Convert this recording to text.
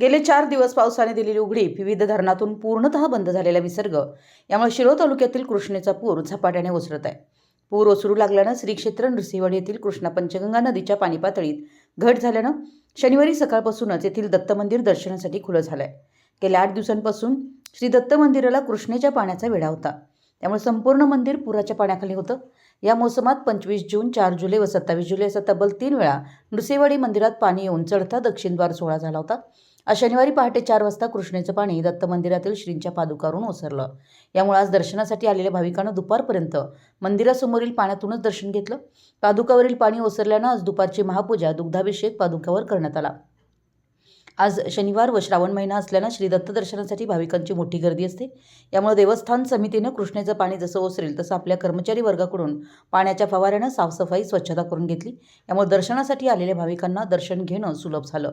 गेले चार दिवस पावसाने दिलेली उघडीप विविध धरणातून पूर्णतः बंद झालेला विसर्ग. यामुळे शिरो तालुक्यातील कृष्णेचा पूर झपाट्याने ओसरत आहे. पूर ओसरू लागल्यानं श्री क्षेत्र नृसिंहवाडी येथील कृष्णा पंचगंगा नदीच्या पाणी पातळीत घट झाल्यानं शनिवारी सकाळपासूनच येथील दत्त मंदिर दर्शनासाठी खुलं झालं आहे गेल्या आठ दिवसांपासून श्री दत्त मंदिराला कृष्णेच्या पाण्याचा वेढा होता. त्यामुळे संपूर्ण मंदिर पुराच्या पाण्याखाली होतं. या मोसमात पंचवीस जून चार जुलै व सत्तावीस जुलै असा तब्बल तीन वेळा नृसिंहवाडी मंदिरात पाणी येऊन चढता दक्षिणद्वार सोहळा झाला होता. आज शनिवारी पहाटे चार वाजता कृष्णेचं पाणी दत्त मंदिरातील श्रींच्या पादुकावरून ओसरलं. यामुळे आज दर्शनासाठी आलेल्या भाविकांना दुपारपर्यंत मंदिरासमोरील पाण्यातूनच दर्शन घेतलं. पादुकावरील पाणी ओसरल्यानं आज दुपारची महापूजा दुग्धाभिषेक पादुकावर करण्यात आला. आज शनिवार व श्रावण महिना असल्यानं श्री दत्त दर्शनासाठी भाविकांची मोठी गर्दी असते. यामुळे देवस्थान समितीनं कृष्णेचं पाणी जसं ओसरेल तसं आपल्या कर्मचारी वर्गाकडून पाण्याच्या फवाऱ्यानं साफसफाई स्वच्छता करून घेतली. यामुळे दर्शनासाठी आलेल्या भाविकांना दर्शन घेणं सुलभ झालं.